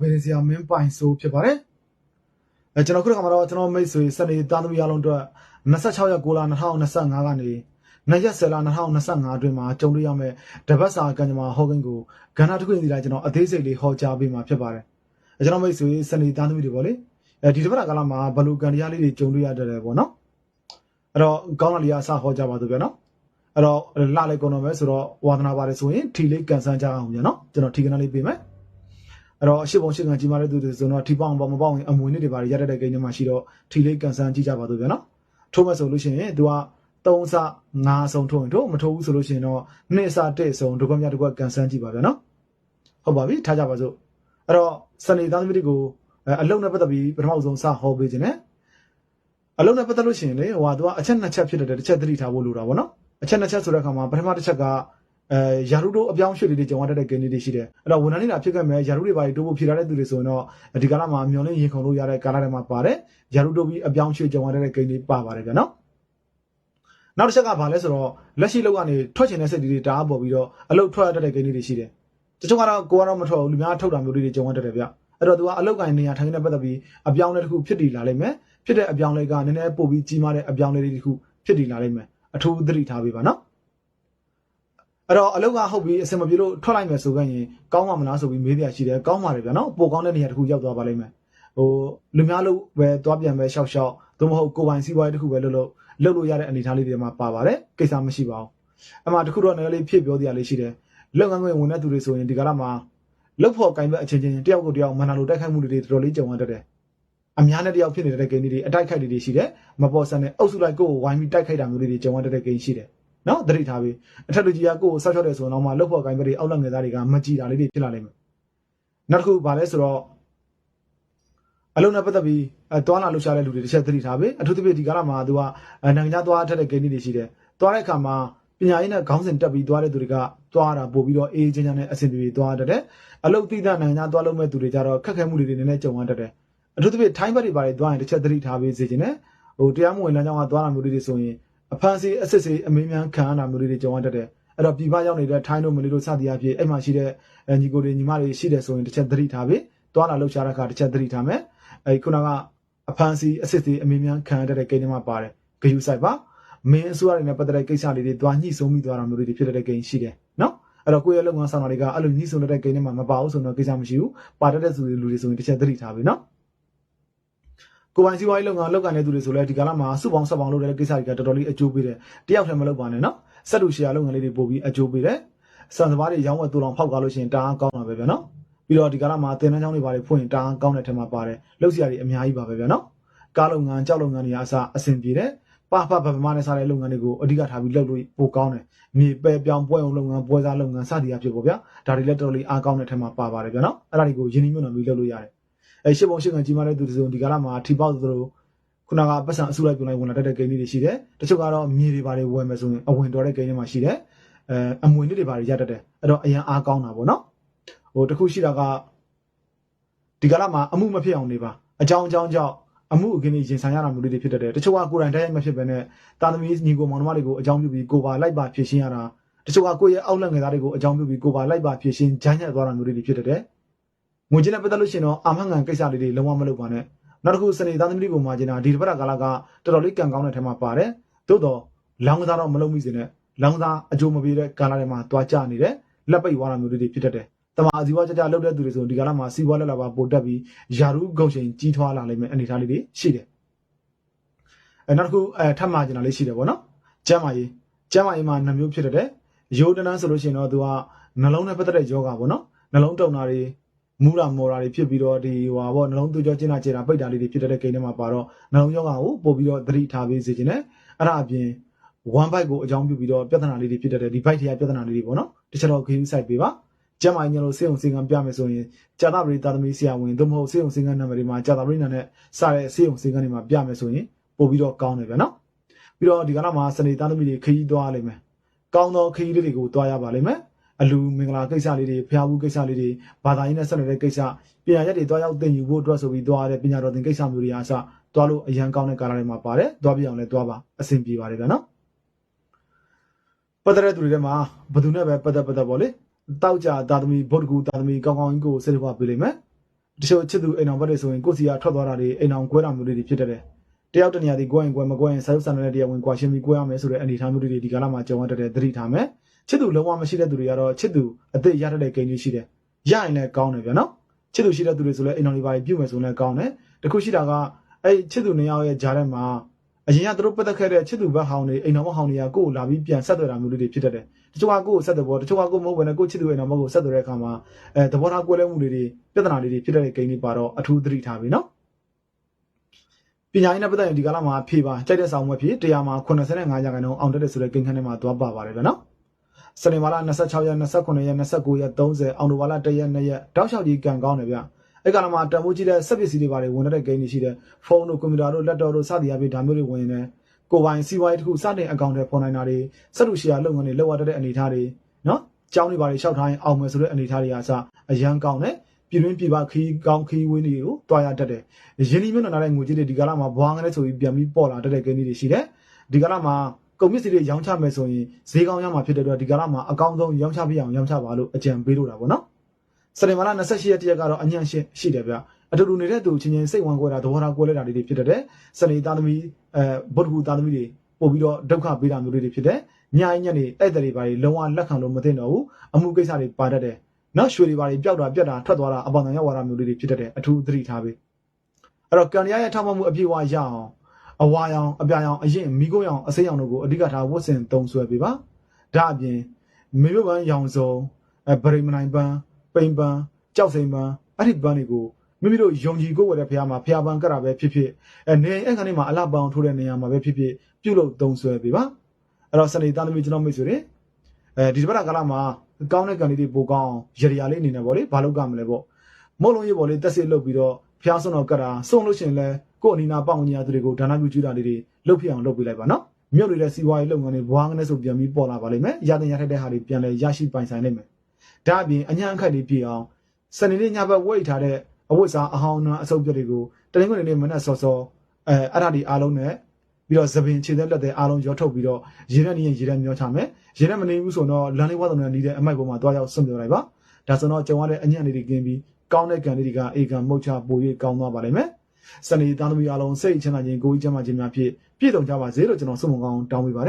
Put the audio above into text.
ဘယ်စရာမင်းပိုင်ဆိုးဖြစ်ပါတယ်အဲကျွန်တော်ခုတစ်ခါမှာတော့ကျွန်တော်မိတ်ဆွေစနေသားသမီးအားလုံးအတွက်26ရက်9လ2025ကနေနှစ်ရက်10လ2025အတွင်းမှာကြုံတွေ့ရမယ့်တပတ်စာကံကြမ္မာဟောကိန်းကိုကဏ္ဍတစ်ခုစီလိုက်ကျွန်တော်အသေးစိတ်လေးဟောကြားပေးမှာဖြစ်ပါတယ်အဲကျွန်တော်မိတ်ဆွေစနေသားသမီးတွေပေါ့လေအဲဒီတပတ်တာကာလမှာဘယ်လိုကံတရားလေးတွေကြုံတွေ့ရတယ်လဲပေါ့နော်အဲ့တော့ကောင်းလာလေးအစဟောကြားပါသူပြန်နော်အဲ့တော့လှလိုက်ကုန်တော့မယ်ဆိုတော့ဝါသနာပါတယ်ဆိုရင်ထီလေးကန်ဆန်းကြအောင်ပြန်နော်ကျွန်တော်ထီကနာလေးပေးမယ် အဲ့တော့အရှိပုံရှိခံကြီးမားတဲ့သူတွေဆိုတော့ထီပေါင်းပေါင်းမပေါင်းရင်အမွေနစ်တွေပါရရတဲ့ကိန်းတွေမှာရှိတော့ထီလေးကန်ဆန်းကြည့်ကြပါတော့ဗျာနော်ထိုးမဲ့ဆိုလို့ရှိရင် तू က3စ5ဆုံးထိုးရင်ထိုးမထိုးဘူးဆိုလို့ရှိရင်တော့2စ1ဆုံးဒုက္ခမြတ်တစ်ခွက်ကန်ဆန်းကြည့်ပါဗျာနော်ဟုတ်ပါပြီထားကြပါစို့အဲ့တော့စနေသားသမီးတွေကိုအလုံးနဲ့ပတ်သက်ပြီးပထမဆုံးစဟောပေးခြင်းနဲ့အလုံးနဲ့ပတ်သက်လို့ရှိရင်လေဟိုက तू ကအချက်နှစ်ချက်ဖြစ်တဲ့တစ်ချက်သတိထားဖို့လိုတာဗောနော်အချက်နှစ်ချက်ဆိုတဲ့အခါမှာပထမတစ်ချက်က အဲယာရုတို့အပြောင်းရွှေ့လေးတွေကြုံရတဲ့ဂိမ်းလေးတွေရှိတယ်အဲ့တော့ဝန်ထမ်းနေတာဖြစ်ခဲ့မဲ့ယာရုတွေပါတိုးဖို့ဖြေထားတဲ့သူတွေဆိုရင်တော့ဒီကာလမှာမျောလင်းရင်ခုန်လို့ရတဲ့ကာလတွေမှာပါတယ်ယာရုတို့ပြီးအပြောင်းရွှေ့ကြုံရတဲ့ဂိမ်းလေးပါပါတယ်ဗျာနော်နောက်တစ်ချက်ကဘာလဲဆိုတော့လက်ရှိလောက်ကနေထွက်ချင်တဲ့စိတ်တွေတအားပေါ်ပြီးတော့အလုတ်ထွက်ရတဲ့ဂိမ်းလေးတွေရှိတယ်တချို့ကတော့ကိုကတော့မထွက်ဘူးလူများထုတ်တာမျိုးလေးတွေကြုံရတတ်တယ်ဗျအဲ့တော့သူကအလုတ်ကနေနေရာထိုင်နေတဲ့ပတ်သက်ပြီးအပြောင်းလဲတစ်ခုဖြစ်တည်လာလိမ့်မယ်ဖြစ်တဲ့အပြောင်းလဲကနည်းနည်းပို့ပြီးကြီးမားတဲ့အပြောင်းလဲလေးတစ်ခုဖြစ်တည်လာလိမ့်မယ်အထူးသတိထားပေးပါနော် အဲ့တော့အလုတ်ကဟုတ်ပြီအစင်မပြေလို့ထွက်လိုက်မယ်ဆိုခဲ့ရင်ကောင်းမှာမလားဆိုပြီးမေးပြရှိတယ်ကောင်းပါတယ်ဗျာနော်ပိုကောင်းတဲ့နေရာတစ်ခုရောက်သွားပါလိမ့်မယ်ဟိုလူများလို့ပဲသွားပြန်ပဲရှောက်ရှောက်သို့မဟုတ်ကိုယ်ပိုင်စီးပွားရေးတစ်ခုပဲလုပ်လို့လုပ်လို့ရတဲ့အနေအထားလေးတွေမှာပါပါတယ်ကိစ္စမရှိပါဘူးအမှတခုတော့နည်းလေးဖြစ်ပြောတရားလေးရှိတယ်လုပ်ငန်းခွင်ဝင်တဲ့သူတွေဆိုရင်ဒီကရမှာလုပ်ဖို့ကင်ဘက်အချင်းချင်းတယောက်ကိုတယောက်မနာလို့တိုက်ခိုက်မှုတွေတော်တော်လေးကြုံရတတ်တယ်အများနဲ့တယောက်ဖြစ်နေတဲ့ဂိမ်းတွေအတိုက်ခိုက်တွေရှိတယ်မပေါ်ဆန်တဲ့အုပ်စုလိုက်ကိုယ်ကိုဝိုင်းပြီးတိုက်ခိုက်တာမျိုးတွေကြုံရတတ်တဲ့ဂိမ်းရှိတယ် နော်သတိထားပြီးအထက်လူကြီးကကိုယ်ကိုဆောက်ချောက်တယ်ဆိုတော့မှလှုပ်ဖို့ကိုင်းပတွေအောက်လက်ငယ်သားတွေကမကြည်တာလေးတွေဖြစ်လာလိမ့်မယ်နောက်တစ်ခုဗာလဲဆိုတော့အလုံးနဲ့ပတ်သက်ပြီးအဲတွားလာလှုပ်ရှားတဲ့လူတွေတစ်ချက်သတိထားပြီးအထူးသဖြင့်ဒီကာလမှာသူကနိုင်ငံခြားသွားထက်တဲ့ဂိမ်းတွေရှိတယ်တွားတဲ့အခါမှာပညာရေးနဲ့ခေါင်းစဉ်တက်ပြီးတွားတဲ့သူတွေကတွားတာပို့ပြီးတော့အေးချမ်းချမ်းနဲ့အဆင်ပြေတွားတတ်တယ်အလုပ်သိတဲ့နိုင်ငံခြားတွားလို့မဲ့သူတွေကြတော့ခက်ခဲမှုတွေနည်းနည်းကြုံရတတ်တယ်အထူးသဖြင့်ထိုင်းဘက်တွေပါတွေတွားရင်တစ်ချက်သတိထားပြီးစေချင်တယ်ဟိုတရားမဝင်လမ်းကြောင်းကတွားတာမျိုးတွေဆိုရင် အဖန်စီအစစ်စီအမင်းများခံရတာမျိုးတွေကြုံရတတ်တယ်အဲ့တော့ပြည်ပရောက်နေတဲ့ထိုင်းတို့မလီတို့စသည်အဖြစ်အဲ့မှာရှိတဲ့ညီကိုတွေညီမတွေရှိတယ်ဆိုရင်တစ်ချက်သတိထားပြီးသွားလာလှုပ်ရှားတဲ့အခါတစ်ချက်သတိထားမယ်အဲ့ခုနကအဖန်စီအစစ်စီအမင်းများခံရတဲ့ကိန်းတွေမှာပါတယ်ဂယူဆိုင်ပါမင်းအစိုးရတွေနဲ့ပတ်သက်တဲ့ကိစ္စလေးတွေတွားညှိဆုံးမိသွားတာမျိုးတွေဖြစ်တဲ့ကိန်းရှိတယ်နော်အဲ့တော့ကိုယ့်ရဲ့လုပ်ငန်းဆောင်တာတွေကအဲ့လိုညှိဆုံးတဲ့ကိန်းတွေမှာမပါဘူးဆိုတော့ကိစ္စမရှိဘူးပါတတ်တဲ့သူတွေလူတွေဆိုရင်တစ်ချက်သတိထားပြီနော် ကိုပိုင်စီးပွားရေးလုပ်ငန်းလုပ်ကိုင်တဲ့သူတွေဆိုလဲဒီကာလမှာစုပေါင်းဆက်ပေါင်းလုပ်တဲ့ကိစ္စတွေကတော်တော်လေးအကျိုးပေးတယ်တယောက်တည်းမလုပ်ပါနဲ့နော်စက်တူရှယ်ယာလုပ်ငန်းလေးတွေပို့ပြီးအကျိုးပေးတယ်စံစဘာတွေရောင်းဝယ်တူတော်ဖောက်ကားလို့ရှိရင်တအားကောင်းတာပဲဗျာနော်ပြီးတော့ဒီကာလမှာတင်တန်းချောင်းတွေပါတွေဖွင့်ရင်တအားကောင်းတဲ့ထက်မှာပါတယ်လုပ်စရာတွေအများကြီးပါပဲဗျာနော်ကားလုပ်ငန်းကြောက်လုပ်ငန်းတွေအစားအဆင်ပြေတယ်ပပပပမနဲ့စားတဲ့လုပ်ငန်းတွေကိုအဓိကထားပြီးလုပ်လို့ပိုကောင်းတယ်မြေပဲပြောင်းပွဲအောင်လုပ်ငန်းပွဲစားလုပ်ငန်းစသည်အဖြစ်ပေါ့ဗျာဒါတွေလည်းတော်တော်လေးအားကောင်းတဲ့ထက်မှာပါပါတယ်ဗျာနော်အဲ့ဒါတွေကိုယင်းနှိမ့်ညွတ်ပြီးလုပ်လို့ရတယ် အဲရှစ်ပုံရှစ်ကန်ကြီးမားတဲ့သူတွေဆိုဒီကာလမှာထီပေါက်သလိုခုနကပတ်စံအစုလိုက်ပြုံလိုက်ဝင်လာတတ်တဲ့ဂိမ်းတွေရှိတယ်တချို့ကတော့မြေတွေပါတွေဝယ်မယ်ဆိုရင်အဝင်တော်တဲ့ဂိမ်းတွေမှာရှိတယ်အဲအမွေတွေပါတွေရတတ်တယ်အဲ့တော့အရန်အားကောင်းတာပေါ့နော်ဟိုတခုရှိတာကဒီကာလမှာအမှုမဖြစ်အောင်နေပါအကြောင်းအကြောင်းကြောင့်အမှုအခင်းကြီးရင်ဆိုင်ရတာမျိုးတွေဖြစ်တတ်တယ်တချို့ကကိုယ်တိုင်တိုက်ရိုက်မဖြစ်ဘဲနဲ့တာသမီညီကိုမောင်နှမတွေကိုအကြောင်းပြုပြီးကိုပါလိုက်ပါဖြစ်ရှင်းရတာတချို့ကကိုယ့်ရဲ့အောက်လက်ငယ်သားတွေကိုအကြောင်းပြုပြီးကိုပါလိုက်ပါဖြစ်ရှင်းဂျိုင်းညက်သွားတာမျိုးတွေဖြစ်တတ်တယ် ငွေချင်းနဲ့ပတ်သက်လို့ရှိရင်တော့အာမခံကိစ္စလေးတွေလုံးဝမလုပ်ပါနဲ့နောက်တစ်ခုစနေသားသမီးတွေကိုမှာကျင်တာဒီတစ်ပတ်ကာလကတော်တော်လေးကံကောင်းတဲ့ထဲမှာပါတယ်သို့တော့လောင်းကစားတော့မလုပ်မိစေနဲ့လောင်းကစားအကျိုးမပေးတဲ့ကာလတွေမှာတွားကြနေတယ်လက်ပိတ်သွားတာမျိုးတွေဖြစ်တတ်တယ်တမအဇီဝကြကြလုပ်တဲ့သူတွေဆိုဒီကာလမှာစီးပွားလက်လာပါပိုတက်ပြီးယာရုဂုံချိန်ကြီးထွားလာလိမ့်မယ်အနေအထားလေးတွေရှိတယ်အဲနောက်တစ်ခုအဲထပ်မှာကျင်တာလေးရှိတယ်ပေါ့နော်ကျမ်းမာရေးကျမ်းမာရေးမှာနှမျိုးဖြစ်တတ်တယ်ရိုးတနန်းဆိုလို့ရှိရင်တော့သူကနှလုံးနဲ့ပတ်သက်တဲ့ယောဂပေါ့နော်နှလုံးတုံတာတွေ မူတာမော်တာတွေဖြစ်ပြီးတော့ဒီဟွာပေါ့နှလုံးသွေးကြောကျဉ်းတာကျတာပိတ်တာလေးတွေဖြစ်တဲ့ကိန်းထဲမှာပါတော့နှလုံးယောဂကိုပို့ပြီးတော့သတိထားပေးစေခြင်းနဲ့အဲ့ဒါအပြင် one byte ကိုအကြောင်းပြုပြီးတော့ပြဿနာလေးတွေဖြစ်တဲ့ဒီ byte တွေကပြဿနာလေးတွေပေါ့နော်တခြားတော့ game site ပေးပါကျမ်းမာရေးလို့စေုံစင်ကံပြမယ်ဆိုရင်ကြာတာပရိသသမီးဆရာဝန်သို့မဟုတ်စေုံစင်ကံနံပါတ်တွေမှာကြာတာပရိနာနဲ့စတဲ့စေုံစင်ကံတွေမှာပြမယ်ဆိုရင်ပို့ပြီးတော့ကောင်းတယ်ဗျာနော်ပြီးတော့ဒီကနေ့မှာစနေသားသမီးတွေခရီးသွားလိမ့်မယ်ကောင်းသောခရီးလေးတွေကိုသွားရပါလိမ့်မယ် အလူမင်္ဂလာကိစ္စလေးတွေဖျားဘူးကိစ္စလေးတွေဘာသာရေးနဲ့ဆက်နွယ်တဲ့ကိစ္စပညာရက်တွေတွားရောက်သင်ယူဖို့အတွက်ဆိုပြီးတွားရတဲ့ပညာတော်သင်ကိစ္စမျိုးတွေအားစတွားလို့အရန်ကောင်းတဲ့ကာလတွေမှာပါတယ်တွားပြအောင်လဲတွားပါအဆင်ပြေပါတယ်ဗျာနော်ပတ်သက်တဲ့သူတွေထဲမှာဘယ်သူနဲ့ပဲပတ်သက်ပတ်သက်ပေါ့လေတောက်ကြသာသမီဗုဒ္ဓဂူသာသမီကောင်းကောင်းကြီးကိုစိတ်ထွားပေးလိမ့်မယ်တချို့ချစ်သူအိမ်အောင်ဘက်တွေဆိုရင်ကိုယ့်စီကထွက်သွားတာတွေအိမ်အောင်ကွဲတာမျိုးတွေဖြစ်တတ်တယ်တယောက်တစ်နေရာဒီကွဲရင်ကွဲမကွဲရင်စာရုပ်စာနဲ့တရားဝင်ကွာရှင်းပြီးကွဲရမယ်ဆိုတဲ့အနေအထားမျိုးတွေဒီကာလမှာကြုံရတတ်တဲ့သတိထားမယ် ချစ်သူလုံးဝမရှိတဲ့သူတွေကတော့ချစ်သူအသက်ရတတ်တဲ့ဂိမ်းကြီးရှိတယ်ရရင်လည်းကောင်းတယ်ဗျာနော်ချစ်သူရှိတဲ့သူတွေဆိုလည်းအိမ်အောင်တွေပါပြုတ်မယ်ဆိုလည်းကောင်းတယ်တခုရှိတာကအဲ့ချစ်သူနှစ်ယောက်ရဲ့ဂျားထဲမှာအရင်ကသူတို့ပတ်သက်ခဲ့တဲ့ချစ်သူဘက်ဟောင်းတွေအိမ်တော်ဘက်ဟောင်းတွေကကိုယ့်ကိုလာပြီးပြန်ဆက်သွယ်တာမျိုးတွေဖြစ်တတ်တယ်တချို့ကကိုယ့်ကိုဆက်သွယ်ပေါ်တချို့ကကိုယ်မဟုတ်ဘဲနဲ့ကိုယ့်ချစ်သူအိမ်တော်ဘက်ကိုဆက်သွယ်တဲ့အခါမှာအဲသဘောထားကွဲလွဲမှုတွေတွေပြဿနာတွေတွေဖြစ်တဲ့ဂိမ်းတွေပါတော့အထူးသတိထားပြီနော်ပညာရေးနဲ့ပတ်သက်ရင်ဒီကာလမှာဖြေပါကြိုက်တဲ့ဆောင်မဖြေတရားမှာ85ရာခိုင်နှုန်းအောင်တက်တဲ့ဆိုတဲ့ဂိမ်းခန်းထဲမှာသွားပါပါတယ်ဗျနော် စနေမာလာ26ရက်29ရက်29ရက်30အောင်တိုဘာလ1ရက်2ရက်တောက်လျှောက်ကြီးကန်ကောင်းတယ်ဗျအဲ့ကလာမှာတန်ဖိုးကြီးတဲ့စက်ပစ္စည်းတွေပါတယ်ဝင်တဲ့ဂိမ်းတွေရှိတယ်ဖုန်းတို့ကွန်ပျူတာတို့လက်တော့တို့စသည်အပြင်ဒါမျိုးတွေဝင်နေတယ်ကိုယ်ပိုင်စီးပွားရေးတစ်ခုစတင်အကောင့်တွေပေါ်နိုင်တာတွေစက်လူရှီယာလုပ်ငန်းတွေလောက်ရတဲ့အနေအထားတွေနော်ကျောင်းတွေပါတယ်ရှောက်ထားရင်အောင်မယ်ဆိုတဲ့အနေအထားတွေအစအရန်ကောင်းတယ်ပြည်တွင်းပြည်ပခီးကောင်းခီးဝင်းတွေကိုတွားရတတ်တယ်ရင်းနှီးမြှုပ်နှံထားတဲ့ငွေကြေးတွေဒီကလာမှာဘွားငရဲဆိုပြီးပြန်ပြီးပေါ်လာတတ်တဲ့ဂိမ်းတွေရှိတယ်ဒီကလာမှာ ကုန်ပစ္စည်းတွေရောင်းချမယ်ဆိုရင်ဈေးကောင်းရမှာဖြစ်တဲ့အတွက်ဒီကလာမှာအကောင်းဆုံးရောင်းချပြအောင်ရောင်းချပါလို့အကြံပေးလို့တာပေါ့နော်စနေမလာ28ရက်တရက်ကတော့အညံ့ရှင်းရှိတယ်ဗျအတူတူနေတဲ့သူချင်းချင်းစိတ်ဝင်ကြွယ်တာသဘောထားကွဲလဲတာတွေဖြစ်တတ်တယ်စနေသားသမီးအဲဗုဒ္ဓဟူသားသမီးတွေပို့ပြီးတော့ဒုက္ခပေးတာမျိုးတွေဖြစ်တယ်ညအိညက်နေအဲ့တဲ့တွေပါလုံးဝလက်ခံလို့မသိတော့ဘူးအမှုကိစ္စတွေပါတတ်တယ်နောက်ရွှေတွေပါပျောက်တာပြက်တာထွက်သွားတာအပေါင်တန်ရောက်သွားတာမျိုးတွေဖြစ်တတ်တယ်အထူးသတိထားပေးအဲ့တော့ကံရရဲ့ထောက်မှမှုအပြည့်အဝရအောင် အဝါရောင်အပြာရောင်အရင်မိခိုးရောင်အစိမ်းရောင်တို့ကိုအဓိကထားဝတ်ဆင်သုံးဆွဲပေးပါဒါအပြင်မေရုပ်ပန်းရောင်စုံအဲဗရိမနိုင်ပန်းပိန်ပန်းကြောက်စိမ်ပန်းအဲ့ဒီပန်းတွေကိုမိမိတို့ယုံကြည်ကိုယ်ဝယ်တဲ့ဖះမှာဖះပန်းကတာပဲဖြစ်ဖြစ်အဲနေအဲ့ခါနေမှာအလှပန်းထိုးတဲ့နေရာမှာပဲဖြစ်ဖြစ်ပြုတ်လို့သုံးဆွဲပေးပါအဲ့တော့စနေသားသမီးကျွန်တော်မိတ်ဆွေတွေအဲဒီတစ်ပတ်ကာလမှာကောင်းတဲ့ကန်လေးတွေပိုကောင်းအောင်ရရလေးအနေနဲ့ပေါ့လေဘာလို့ကမလဲပေါ့မုတ်လုံးရေးပေါ့လေတက်စစ်လုပ်ပြီးတော့ဖျားစွန်းတော့ကတ်တာစုံလို့ရှိရင်လဲ ကို့အနီနာပေါင်ညာသူတွေကိုဒါနပြုကျူးတာလေးတွေလုပ်ဖြစ်အောင်လုပ်ပေးလိုက်ပါနော်မြုပ်နေတဲ့စီဝါရေးလုပ်ငန်းတွေဘွားငနဲ့ဆိုပြန်ပြီးပေါ်လာပါလိမ့်မယ်ရတဲ့ရထိုက်တဲ့ဟာတွေပြန်လဲရရှိပိုင်ဆိုင်နိုင်မယ်ဒါအပြင်အညာအခက်တွေပြည့်အောင်စနေနေ့ညဘက်ဝိတ်ထားတဲ့အဝတ်စားအဟောင်းနှံအစုပ်ပြတ်တွေကိုတနင်္ဂနွေနေ့မနက်စောစောအဲအဲ့ဒါဒီအားလုံးနဲ့ပြီးတော့သပင်ခြေသက်လက်တဲ့အားလုံးရောထုတ်ပြီးတော့ရေရက်နေရင်ရေရက်မျောချမယ်ရေရက်မနေဘူးဆိုတော့လမ်းလေးဝါတုံနဲ့နီးတဲ့အမိုက်ပေါ်မှာတွားရောက်ဆွံ့ပြောလိုက်ပါဒါဆိုတော့ကြုံရတဲ့အညံ့လေးတွေကင်းပြီးကောင်းတဲ့ကံလေးတွေကအေကံမုတ်ချပို၍ကောင်းသွားပါလိမ့်မယ် စနေသားသမီးအားလုံးစိတ်ချမ်းသာခြင်းကိုယ်ကြီးချမ်းသာခြင်းများဖြင့်ပြည့်စုံကြပါစေလို့ကျွန်တော်ဆုမွန်ကောင်းတောင်းပေးပါတယ်